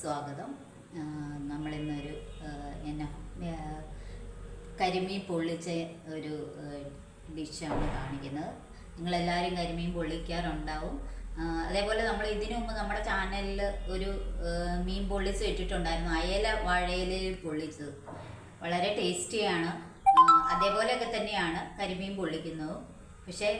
സ്വാഗതം. നമ്മളിന്നൊരു എന്നാ കരിമീൻ പൊള്ളിച്ച ഒരു ഡിഷാണ് കാണിക്കുന്നത്. നിങ്ങളെല്ലാവരും കരിമീൻ പൊള്ളിക്കാറുണ്ടാവും. അതേപോലെ നമ്മൾ ഇതിനു മുമ്പ് നമ്മുടെ ചാനലിൽ ഒരു മീൻ പൊള്ളിച്ച് ഇട്ടിട്ടുണ്ടായിരുന്നു അയല വാഴയിലയിൽ പൊള്ളിച്ചത്. വളരെ ടേസ്റ്റിയാണ്. അതേപോലെയൊക്കെ തന്നെയാണ് കരിമീൻ പൊള്ളിക്കുന്നത്. പക്ഷേ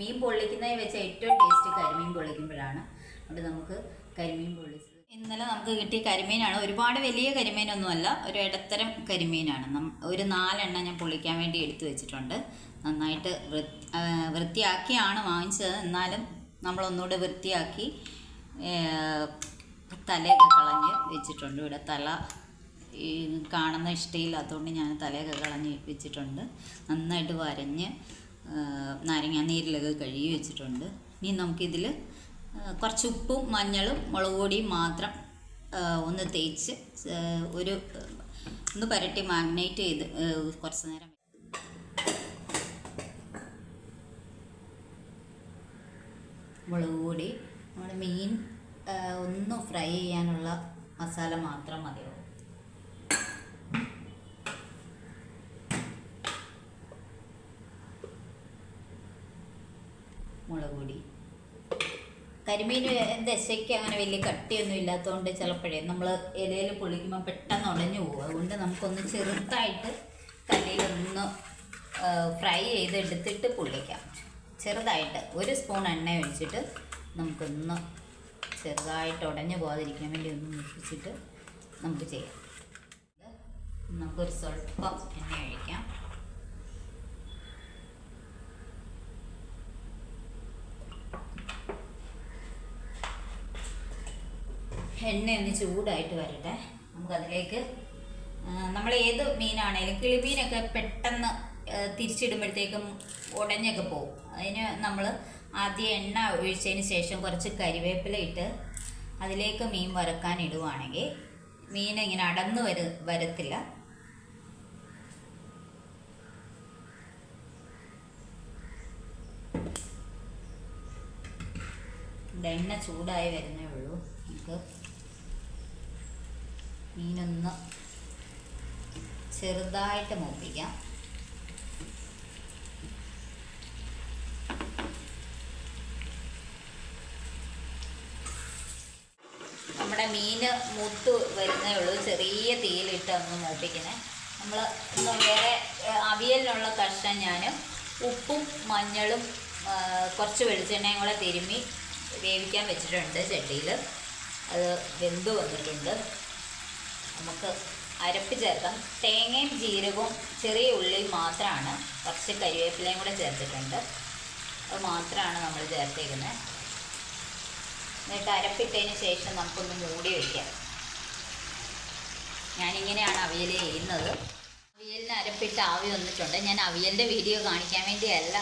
മീൻ പൊള്ളിക്കുന്നതിൽ വെച്ച് ഏറ്റവും ടേസ്റ്റ് കരിമീൻ പൊള്ളിക്കുമ്പോഴാണ്. അതുകൊണ്ട് നമുക്ക് കരിമീൻ പൊള്ളിച്ചത് ഇന്നലെ നമുക്ക് കിട്ടിയ കരിമീനാണ്. ഒരുപാട് വലിയ കരിമീനൊന്നുമല്ല ഒരു ഇടത്തരം കരിമീനാണ്. ഒരു നാലെണ്ണം ഞാൻ പൊളിക്കാൻ വേണ്ടി എടുത്തു വെച്ചിട്ടുണ്ട്. നന്നായിട്ട് വൃത്തിയാക്കിയാണ് വാങ്ങിച്ചത്. എന്നാലും നമ്മളൊന്നുകൂടെ വൃത്തിയാക്കി തലയൊക്കെ കളഞ്ഞ് വെച്ചിട്ടുണ്ട്. ഇവിടെ തല ഈ കാണുന്ന ഇഷ്ടയില്ലാത്തതുകൊണ്ട് ഞാൻ തലയൊക്കെ കളഞ്ഞ് വെച്ചിട്ടുണ്ട്. നന്നായിട്ട് വരഞ്ഞ് നാരങ്ങാനീരിലൊക്കെ കഴുകി വെച്ചിട്ടുണ്ട്. ഇനി നമുക്കിതിൽ കുറച്ച് ഉപ്പും മഞ്ഞളും മുളക് പൊടിയും മാത്രം ഒന്ന് തേച്ച് ഒരു ഒന്ന് പരട്ടി മാഗ്നേറ്റ് ചെയ്ത് കുറച്ച് നേരം മുളക് പൊടി നമ്മുടെ മീൻ ഒന്ന് ഫ്രൈ ചെയ്യാനുള്ള മസാല മാത്രം മതിയാവും. മുളക് പൊടി കരിമീൻ ദശയ്ക്ക് അങ്ങനെ വലിയ കട്ടിയൊന്നും ഇല്ലാത്തതുകൊണ്ട് ചിലപ്പോഴേ നമ്മൾ ഇലയിൽ പൊളിക്കുമ്പോൾ പെട്ടെന്ന് ഉടഞ്ഞു പോകും. അതുകൊണ്ട് നമുക്കൊന്ന് ചെറുതായിട്ട് കല്ലിലൊന്ന് ഫ്രൈ ചെയ്ത് എടുത്തിട്ട് പൊള്ളിക്കാം. ചെറുതായിട്ട് ഒരു സ്പൂൺ എണ്ണ ഒഴിച്ചിട്ട് നമുക്കൊന്ന് ചെറുതായിട്ട് ഉടഞ്ഞു പോകാതിരിക്കാൻ വേണ്ടി ഒന്ന് മുഷിച്ചിട്ട് നമുക്ക് ചെയ്യാം. നമുക്കൊരു സ്വല്പം എണ്ണ ഒഴിക്കാം. എണ്ണ ഒന്ന് ചൂടായിട്ട് വരട്ടെ. നമുക്കതിലേക്ക് നമ്മൾ ഏത് മീനാണേലും കിളിമീനൊക്കെ പെട്ടെന്ന് തിരിച്ചിടുമ്പോഴത്തേക്കും ഉടഞ്ഞൊക്കെ പോകും അതിന് നമ്മൾ ആദ്യം എണ്ണ ഒഴിച്ചതിന് ശേഷം കുറച്ച് കരിവേപ്പില ഇട്ട് അതിലേക്ക് മീൻ വറക്കാൻ ഇടുവാണെങ്കിൽ മീൻ ഇങ്ങനെ അടന്നു വര വരത്തില്ല. എണ്ണ ചൂടായി വരുന്നേ ഉള്ളൂ നമുക്ക് മീനൊന്ന് ചെറുതായിട്ട് മൂപ്പിക്കാം. നമ്മുടെ മീൻ മൂത്ത് വരുന്നേ ഉള്ളൂ. ചെറിയ തീയിലിട്ട് ഒന്ന് മൂപ്പിക്കണേ. നമ്മൾ വേറെ അവിയലിനുള്ള കഷ്ണം ഞാൻ ഉപ്പും മഞ്ഞളും കുറച്ച് വെളിച്ചെണ്ണയും കൂടെ തിരുമ്മി വേവിക്കാൻ വെച്ചിട്ടുണ്ട് ചട്ടിയിൽ അത് വെന്ത് വന്നിട്ടുണ്ട്. നമുക്ക് അരപ്പ് ചേർക്കാം. തേങ്ങയും ജീരകവും ചെറിയ ഉള്ളിയും മാത്രമാണ്. കുറച്ച് കരിവേപ്പിലയും കൂടെ ചേർത്തിട്ടുണ്ട്. അത് മാത്രമാണ് നമ്മൾ ചേർത്തേക്കുന്നത്. എന്നിട്ട് അരപ്പിട്ടതിന് ശേഷം നമുക്കൊന്ന് മൂടി വയ്ക്കാം ഞാനിങ്ങനെയാണ് അവിയൽ ചെയ്യുന്നത്. അവിയലിന് അരപ്പിട്ട് ആവി വന്നിട്ടുണ്ട്. ഞാൻ അവിയലിന്റെ വീഡിയോ കാണിക്കാൻ വേണ്ടിയല്ല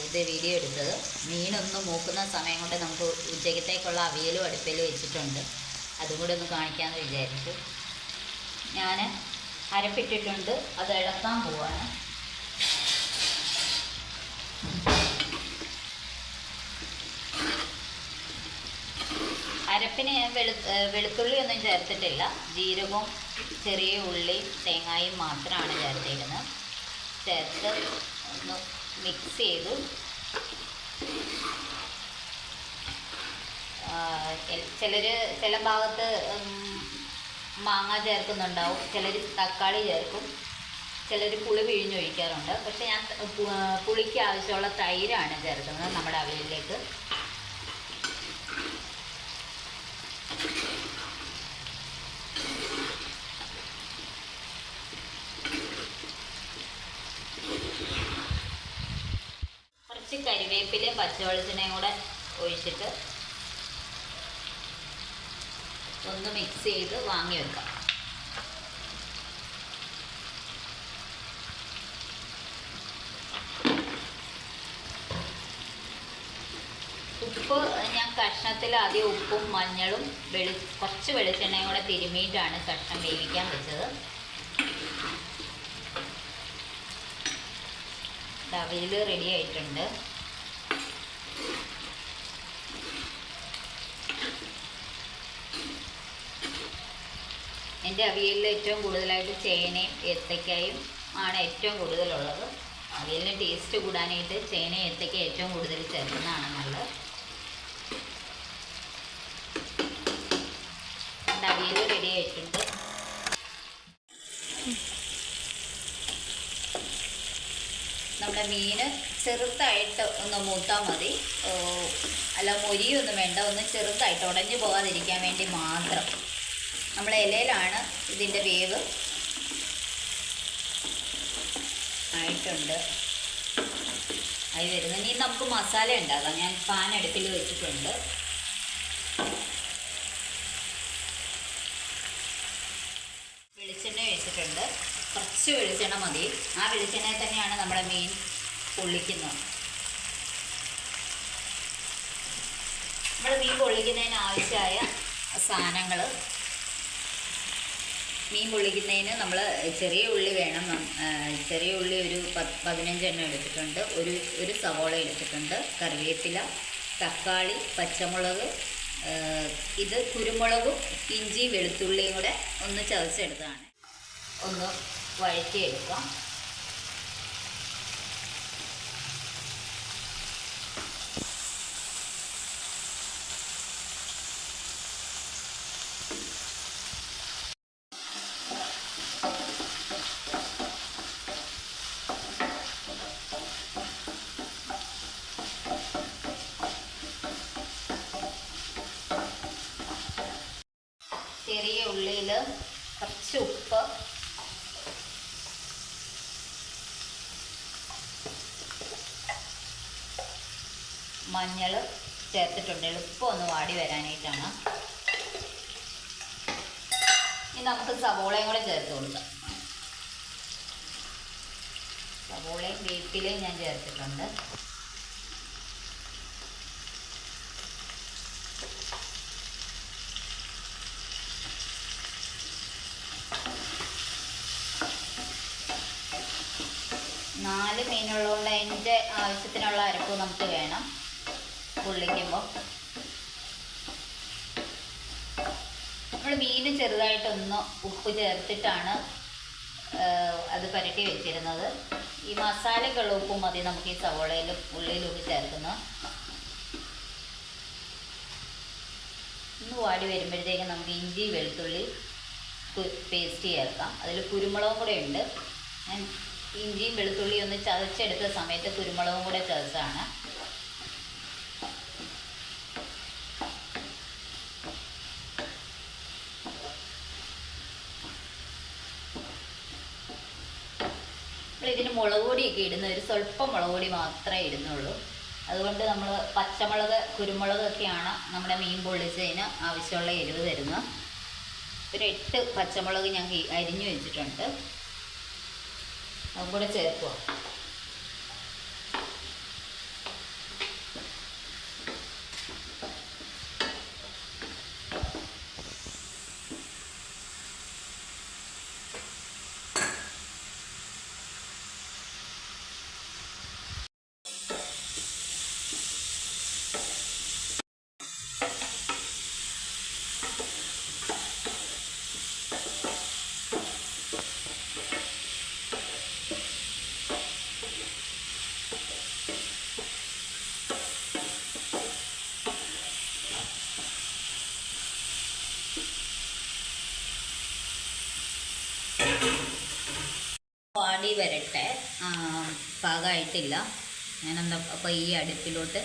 ഇത് വീഡിയോ എടുത്തത്. മീനൊന്ന് മൂക്കുന്ന സമയം കൊണ്ട് നമുക്ക് ഉച്ചയ്ക്കത്തേക്കുള്ള അവിയലും അടുപ്പിലും വെച്ചിട്ടുണ്ട്. അതും കൂടെ ഒന്ന് കാണിക്കാമെന്ന് വിചാരിച്ചു. ഞാൻ അരപ്പിട്ടിട്ടുണ്ട് അത് ഇളക്കാൻ പോവാണ്. അരപ്പിന് ഞാൻ വെളു വെളുത്തുള്ളി ഒന്നും ചേർത്തിട്ടില്ല. ജീരകവും ചെറിയ ഉള്ളിയും തേങ്ങായും മാത്രമാണ് ചേർത്തിരിക്കുന്നത്. ചേർത്ത് ഒന്ന് മിക്സ് ചെയ്തു. ചിലർ ചില ഭാഗത്ത് മാങ്ങ ചേർക്കുന്നുണ്ടാവും. ചിലർ തക്കാളി ചേർക്കും. ചിലർ പുളി പിഴിഞ്ഞൊഴിക്കാറുണ്ട് പക്ഷെ ഞാൻ പുളിക്ക് ആവശ്യമുള്ള തൈരാണ് ചേർക്കുന്നത് നമ്മുടെ അവയിലേക്ക് കുറച്ച് കരിവേപ്പിലയും പച്ചവെളിച്ചെണ്ണയും കൂടെ ഒഴിച്ചിട്ട് ഒന്ന് മിക്സ് ചെയ്ത് വാങ്ങി വെക്കാം ഉപ്പ് ഞാൻ കഷ്ണത്തിൽ ആദ്യം ഉപ്പും മഞ്ഞളും വെളി കുറച്ച് വെളിച്ചെണ്ണയും കൂടെ തിരുമിയിട്ടാണ് കഷ്ണം വേവിക്കാൻ വെച്ചത്. അവിയൽ റെഡി ആയിട്ടുണ്ട്. എന്റെ അവിയലിൽ ഏറ്റവും കൂടുതലായിട്ട് ചേനയും ഏത്തക്കായും ആണ് ഏറ്റവും കൂടുതലുള്ളത്. അവിയലിന് ടേസ്റ്റ് കൂടാനായിട്ട് ചേനയും ഏത്തയ്ക്ക ഏറ്റവും കൂടുതൽ ചേർക്കുന്നതാണ് നല്ലത്. എന്റെ അവിയൽ റെഡി ആയിട്ടുണ്ട്. നമ്മുടെ മീൻ ചെറുതായിട്ട് ഒന്ന് മൂത്താൽ മതി. അല്ല മൊരിയൊന്നും വേണ്ട. ഒന്ന് ചെറുതായിട്ട് ഉടഞ്ഞു പോകാതിരിക്കാൻ വേണ്ടി മാത്രം. നമ്മൾ ഇലയിലാണ് ഇതിന്റെ വേവ് ആയിട്ടുണ്ട്. ആയി വരുന്നത്. ഇനി നമുക്ക് മസാല ഉണ്ടാകാം ഞാൻ പാൻ അടുപ്പിൽ വെച്ചിട്ടുണ്ട്. വെളിച്ചെണ്ണ ഒഴിച്ചിട്ടുണ്ട്. കുറച്ച് വെളിച്ചെണ്ണ മതി. ആ വെളിച്ചെണ്ണയിൽ തന്നെയാണ് നമ്മുടെ മീൻ പൊള്ളിക്കുന്നത്. നമ്മൾ മീൻ പൊള്ളിക്കുന്നതിന് ആവശ്യമായ സാധനങ്ങൾ മീൻ പൊള്ളിക്കുന്നതിന് നമ്മൾ ചെറിയ ഉള്ളി വേണം. ചെറിയ ഉള്ളി ഒരു പത്ത് പതിനഞ്ചെണ്ണം എടുത്തിട്ടുണ്ട്. ഒരു ഒരു സവോള എടുത്തിട്ടുണ്ട്. കറിവേപ്പില തക്കാളി പച്ചമുളക് ഇത് കുരുമുളകും ഇഞ്ചി വെളുത്തുള്ളിയും കൂടെ ഒന്ന് ചതച്ചെടുത്തതാണ്. ഒന്ന് വഴറ്റിയെടുക്കാം ചെറിയ ഉള്ളിയിൽ കുറച്ച് ഉപ്പ് മഞ്ഞൾ ചേർത്തിട്ടുണ്ട്. എളുപ്പം ഒന്ന് വാടി വരാനായിട്ടാണ്. ഇനി നമുക്ക് സവോളയും കൂടെ ചേർത്ത് കൊടുക്കാം. സവോളയും വേപ്പിലയും ഞാൻ ചേർത്തിട്ടുണ്ട്. നാല് മീനുള്ളതുകൊണ്ട് അതിന്റെ ആവശ്യത്തിനുള്ള അരപ്പ് നമുക്ക് വേണം. പൊള്ളിക്കുമ്പോൾ നമ്മൾ മീൻ ചെറുതായിട്ടൊന്ന് ഉപ്പ് ചേർത്തിട്ടാണ് അത് പുരട്ടി വെച്ചിരുന്നത്. ഈ മസാലക്കുള്ള ഉപ്പും മതി നമുക്ക് ഈ സവോളയിലും ഉള്ളിയിലും ഒക്കെ ചേർക്കുന്നു. ഒന്ന് വാടി വരുമ്പോഴത്തേക്കും നമുക്ക് ഇഞ്ചി വെളുത്തുള്ളി പേസ്റ്റ് ചേർക്കാം. അതിൽ കുരുമുളകും കൂടെ ഉണ്ട്. ഞാൻ ഇഞ്ചിയും വെളുത്തുള്ളിയും ഒന്ന് ചതച്ചെടുത്ത സമയത്ത് കുരുമുളകും കൂടെ ചതച്ചാണ് നമ്മൾ ഇതിന് മുളക് പൊടിയൊക്കെ ഇടുന്ന ഒരു സ്വല്പം മുളക് പൊടി മാത്രമേ ഇടുന്നുള്ളൂ. അതുകൊണ്ട് നമ്മൾ പച്ചമുളക് കുരുമുളകൊക്കെയാണ് നമ്മുടെ മീൻ പൊള്ളിച്ചതിന് ആവശ്യമുള്ള എരിവ് തരുന്നത്. ഒരു എട്ട് പച്ചമുളക് ഞാൻ അരിഞ്ഞു വെച്ചിട്ടുണ്ട്. അതും കൂടെ ചേർക്കുക പാകമായിട്ടില്ല ഞാനെന്താ അപ്പോൾ ഈ അടുപ്പിലോട്ട്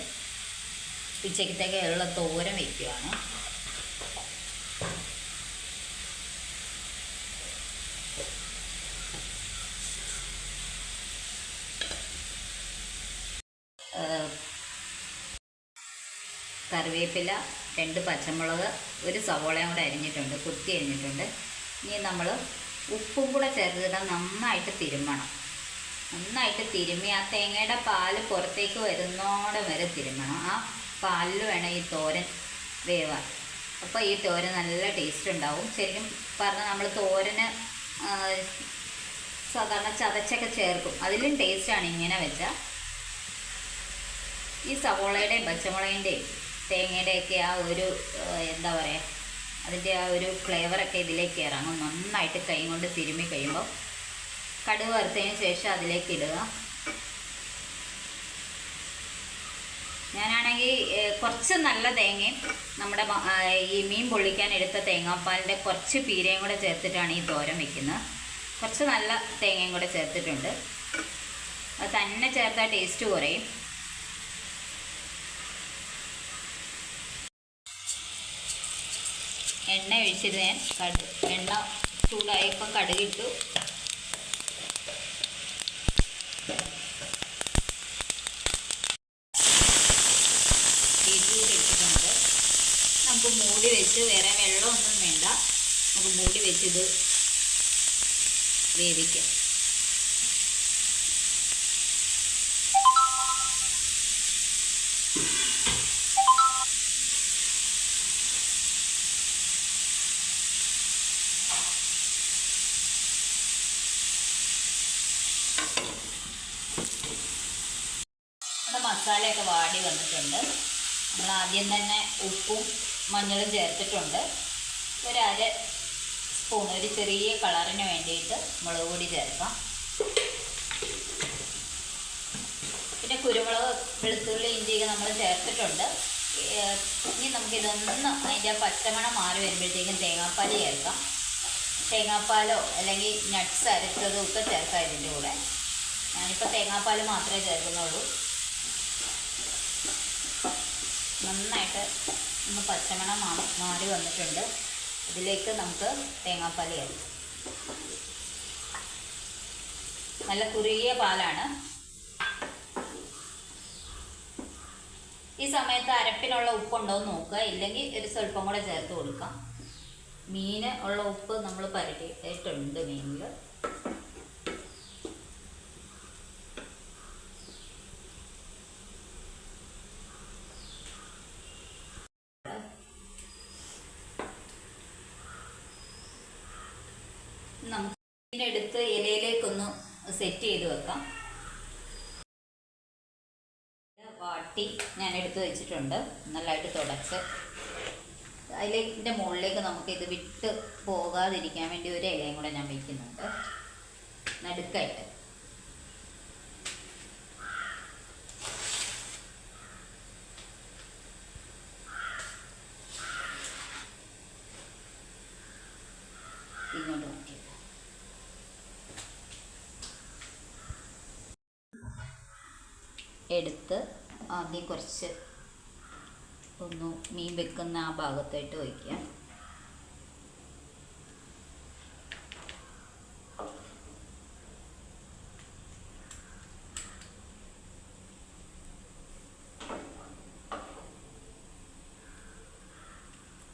ഉച്ചക്കത്തേക്ക് ഉള്ള തോരൻ വയ്ക്കുകയാണ് കറിവേപ്പില രണ്ട് പച്ചമുളക് ഒരു സവോളയും കൂടെ അരിഞ്ഞിട്ടുണ്ട് കുത്തി അരിഞ്ഞിട്ടുണ്ട്. ഇനി നമ്മൾ ഉപ്പും കൂടെ ചേർത്തിട്ട് നന്നായിട്ട് തിരുമ്മണം. നന്നായിട്ട് തിരുമ്മി ആ തേങ്ങയുടെ പാൽ പുറത്തേക്ക് വരുന്നോടെ വരെ തിരുമ്മണം ആ പാലിൽ വേണം ഈ തോരൻ വേവാൻ. അപ്പോൾ ഈ തോരൻ നല്ല ടേസ്റ്റ് ഉണ്ടാവും. ശരിക്കും പറഞ്ഞാൽ നമ്മൾ തോരന് സാധാരണ ചതച്ചൊക്കെ ചേർക്കും. അതിലും ടേസ്റ്റാണ് ഇങ്ങനെ വെച്ചാൽ ഈ സവോളയുടെയും പച്ചമുളകിന്റെയും തേങ്ങയുടെയൊക്കെ ആ ഒരു എന്താ പറയുക അതിന്റെ ആ ഒരു ഫ്ലേവറൊക്കെ ഇതിലേക്ക് ഇറങ്ങും. നന്നായിട്ട് കൈ കൊണ്ട് തിരുമ്മി കഴിയുമ്പോൾ കടുക് വറുത്തതിന് ശേഷം അതിലേക്ക് ഇടുക. ഞാനാണെങ്കിൽ കുറച്ച് നല്ല തേങ്ങയും നമ്മുടെ ഈ മീൻ പൊള്ളിക്കാൻ എടുത്ത തേങ്ങാപ്പാലിന്റെ കുറച്ച് പീരയും കൂടെ ചേർത്തിട്ടാണ് ഈ തോരൻ വെക്കുന്നത്. കുറച്ച് നല്ല തേങ്ങയും കൂടെ ചേർത്തിട്ടുണ്ട്. അത് തന്നെ ചേർത്താൽ ടേസ്റ്റ് കുറയും. എണ്ണ ഒഴിച്ചത് ഞാൻ കടു എണ്ണ ചൂടായപ്പോൾ കടുകിട്ടു ബീറ്റ്റൂട്ട് ഇട്ടിട്ടുണ്ട് നമുക്ക് മൂടി വെച്ച് വേറെ വെള്ളമൊന്നും വേണ്ട നമുക്ക് മൂടി വെച്ചിത് വേവിക്കാം. മസാലയൊക്കെ വാടി വന്നിട്ടുണ്ട്. നമ്മൾ ആദ്യം തന്നെ ഉപ്പും മഞ്ഞളും ചേർത്തിട്ടുണ്ട്. ഒരു അര സ്പൂൺ ഒരു ചെറിയ കളറിന് വേണ്ടിയിട്ട് മുളക് പൊടി ചേർക്കാം. പിന്നെ കുരുമുളക് വെളുത്തുള്ളി ഇഞ്ചിയൊക്കെ നമ്മൾ ചേർത്തിട്ടുണ്ട്. ഇനി നമുക്കിതൊന്ന് അതിന്റെ പച്ചമണം മാറി വരുമ്പോഴത്തേക്കും തേങ്ങാപ്പാൽ ചേർക്കാം. തേങ്ങാപ്പാലോ അല്ലെങ്കിൽ നട്ട്സ് അരച്ചതും ഒക്കെ ചേർക്കാം ഇതിന്റെ കൂടെ. ഞാനിപ്പോൾ തേങ്ങാപ്പാൽ മാത്രമേ ചേർക്കുന്നുള്ളൂ. നന്നായിട്ട് ഒന്ന് പച്ചമണം മാറി വന്നിട്ടുണ്ട്. ഇതിലേക്ക് നമുക്ക് തേങ്ങാപ്പാൽ ചേർക്കാം നല്ല കുറുകിയ പാലാണ്. ഈ സമയത്ത് അരപ്പിനുള്ള ഉപ്പുണ്ടോ എന്ന് നോക്കുക. ഇല്ലെങ്കിൽ ഒരു സ്വല്പം കൂടെ ചേർത്ത് കൊടുക്കാം. മീന് ഉള്ള ഉപ്പ് നമ്മൾ പരട്ടിയിട്ടുണ്ട് മീനിൽ നമുക്ക് ഇതിനെടുത്ത് ഇലയിലേക്കൊന്ന് സെറ്റ് ചെയ്ത് വെക്കാം. വാട്ടി ഞാൻ എടുത്ത് വെച്ചിട്ടുണ്ട്. നല്ലതായിട്ട് തുടച്ച്. അതിലേക്കിന്റെ മുകളിലേക്ക് നമുക്ക് ഇത് വിട്ട് പോകാതിരിക്കാൻ വേണ്ടി ഒരു ഇലയും കൂടെ ഞാൻ വയ്ക്കുന്നുണ്ട് നടുക്കായിട്ട്. ഇങ്ങോട്ട് നോക്കി എടുത്ത് ആദ്യം കുറച്ച് ഒന്ന് മീൻ വെക്കുന്ന ആ ഭാഗത്തായിട്ട് വയ്ക്കുക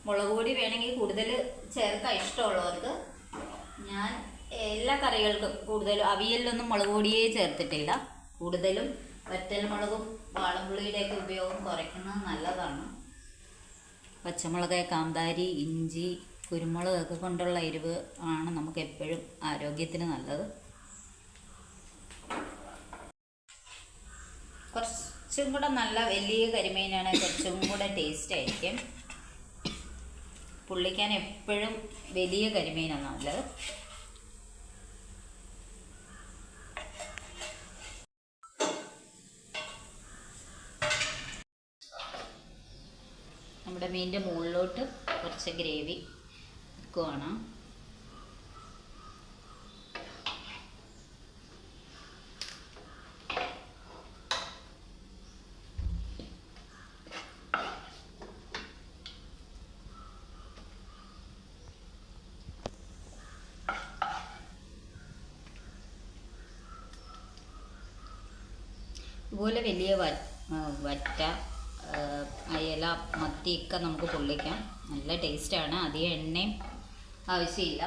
മുളക് പൊടി വേണമെങ്കിൽ കൂടുതൽ ചേർക്കാൻ ഇഷ്ടമുള്ളവർക്ക് ഞാൻ എല്ലാ കറികൾക്കും കൂടുതലും അവിയലിലൊന്നും മുളക് പൊടിയേ ചേർത്തിട്ടില്ല. കൂടുതലും വറ്റൽമുളകും ഒക്കെ ഉപയോഗം കുറയ്ക്കുന്നത് നല്ലതാണ്. പച്ചമുളക് കാന്താരി ഇഞ്ചി കുരുമുളകൊക്കെ കൊണ്ടുള്ള എരിവ് ആണ് നമുക്ക് എപ്പോഴും ആരോഗ്യത്തിന് നല്ലത്. കുറച്ചും കൂടെ നല്ല വലിയ കരിമീനാണ് കുറച്ചും കൂടെ ടേസ്റ്റ് ആയിരിക്കും. പുള്ളിക്കാൻ എപ്പോഴും വലിയ കരിമീനാണ് നല്ലത്. നമ്മുടെ മീനിന്റെ മുകളിലോട്ട് കുറച്ച് ഗ്രേവി വെക്കുവാണ്. ഇതുപോലെ വലിയ വ- വറ്റ അയല മത്തിയൊക്കെ നമുക്ക് പൊള്ളിക്കാം. നല്ല ടേസ്റ്റാണ്. അധികം എണ്ണയും ആവശ്യമില്ല.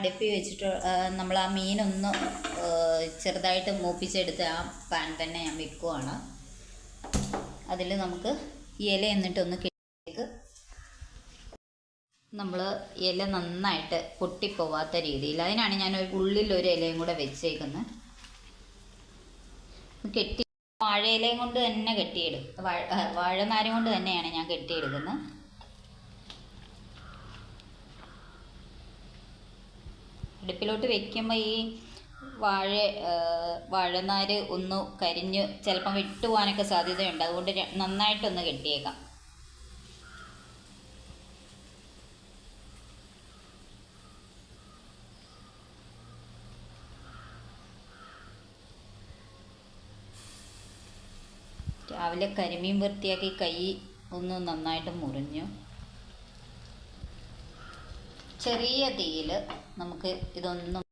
അടുപ്പി വെച്ചിട്ട് നമ്മൾ ആ മീനൊന്ന് ചെറുതായിട്ട് മൂപ്പിച്ചെടുത്ത് ആ പാൻ തന്നെ ഞാൻ വെക്കുവാണ്. അതിൽ നമുക്ക് ഇല എന്നിട്ടൊന്ന് കിട്ടിയേക്ക് നമ്മൾ ഇല നന്നായിട്ട് പൊട്ടിപ്പോവാത്ത രീതിയിൽ അതിനാണ് ഞാൻ ഉള്ളിൽ ഒരു ഇലയും കൂടെ വെച്ചേക്കുന്നത്. കെട്ടി വാഴയിലയും കൊണ്ട് തന്നെ കെട്ടിയിടും. വാഴ വാഴനാരം കൊണ്ട് തന്നെയാണ് ഞാൻ കെട്ടിയെടുക്കുന്നത് അടുപ്പിലോട്ട് വെക്കുമ്പോൾ ഈ വാഴ വാഴനാര് ഒന്ന് കരിഞ്ഞ് ചിലപ്പം വിട്ടുപോകാനൊക്കെ സാധ്യതയുണ്ട്. അതുകൊണ്ട് നന്നായിട്ടൊന്ന് കെട്ടിയേക്കാം. രാവിലെ കരിമീൻ വൃത്തിയാക്കി കൈ ഒന്ന് നന്നായിട്ട് മുറിഞ്ഞു. ചെറിയ തീയിൽ നമുക്ക് ഇതൊന്നും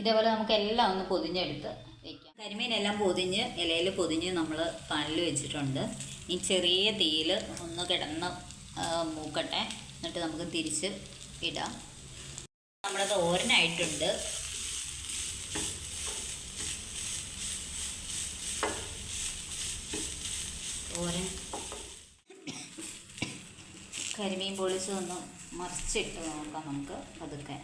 ഇതേപോലെ നമുക്ക് എല്ലാം ഒന്ന് പൊതിഞ്ഞെടുത്ത് വെക്കാം. കരിമീനെല്ലാം പൊതിഞ്ഞ് ഇലയിൽ പൊതിഞ്ഞ് നമ്മൾ പാനിൽ വെച്ചിട്ടുണ്ട്. ഈ ചെറിയ തീയിൽ ഒന്ന് കിടന്ന് മൂക്കട്ടെ. എന്നിട്ട് നമുക്ക് തിരിച്ച് ഇടാം. നമ്മുടെ തോരനായിട്ടുണ്ട്. തോരൻ കരിമീൻ പൊളിച്ച് ഒന്ന് മറിച്ചിട്ട് നോക്കാം നമുക്ക് പതുക്കെ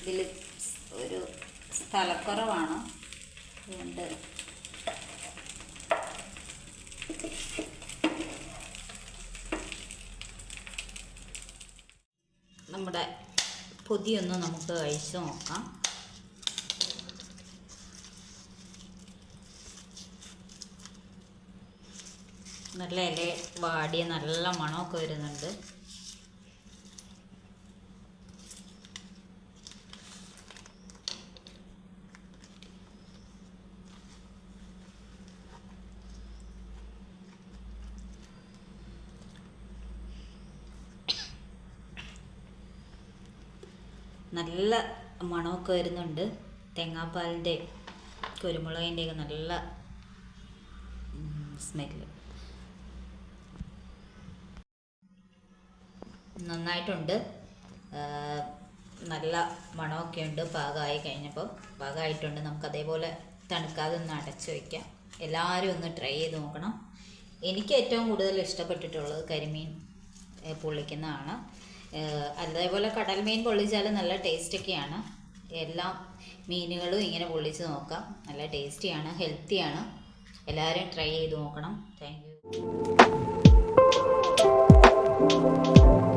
ഇതിൽ ഒരു സ്ഥലക്കുറവാണ് അതുകൊണ്ട് നമ്മുടെ പൊതിയൊന്ന് നമുക്ക് കഴിച്ച് നോക്കാം. നല്ല ഇല വാടിയ നല്ല മണമൊക്കെ വരുന്നുണ്ട്. നല്ല മണമൊക്കെ വരുന്നുണ്ട്. തേങ്ങാപ്പാലിന്റെ കുരുമുളകിന്റെയൊക്കെ നല്ല സ്മെല്ല് നന്നായിട്ടുണ്ട്. നല്ല മണമൊക്കെ ഉണ്ട്. പാകമായി കഴിഞ്ഞപ്പോൾ പാകമായിട്ടുണ്ട്. നമുക്ക് അതേപോലെ തണുക്കാതെ ഒന്ന് അടച്ചു വയ്ക്കാം. എല്ലാവരും ഒന്ന് ട്രൈ ചെയ്ത് നോക്കണം. എനിക്ക് ഏറ്റവും കൂടുതൽ ഇഷ്ടപ്പെട്ടിട്ടുള്ളത് കരിമീൻ പൊള്ളിക്കുന്നതാണ്. അതേപോലെ കടൽ മീൻ പൊള്ളിച്ചാൽ നല്ല ടേസ്റ്റ് ടേസ്റ്റൊക്കെയാണ്. എല്ലാ മീനുകളും ഇങ്ങനെ പൊള്ളിച്ച് നോക്കാം. നല്ല ടേസ്റ്റിയാണ് ഹെൽത്തിയാണ്. എല്ലാവരും ട്രൈ ചെയ്ത് നോക്കണം. Thank you.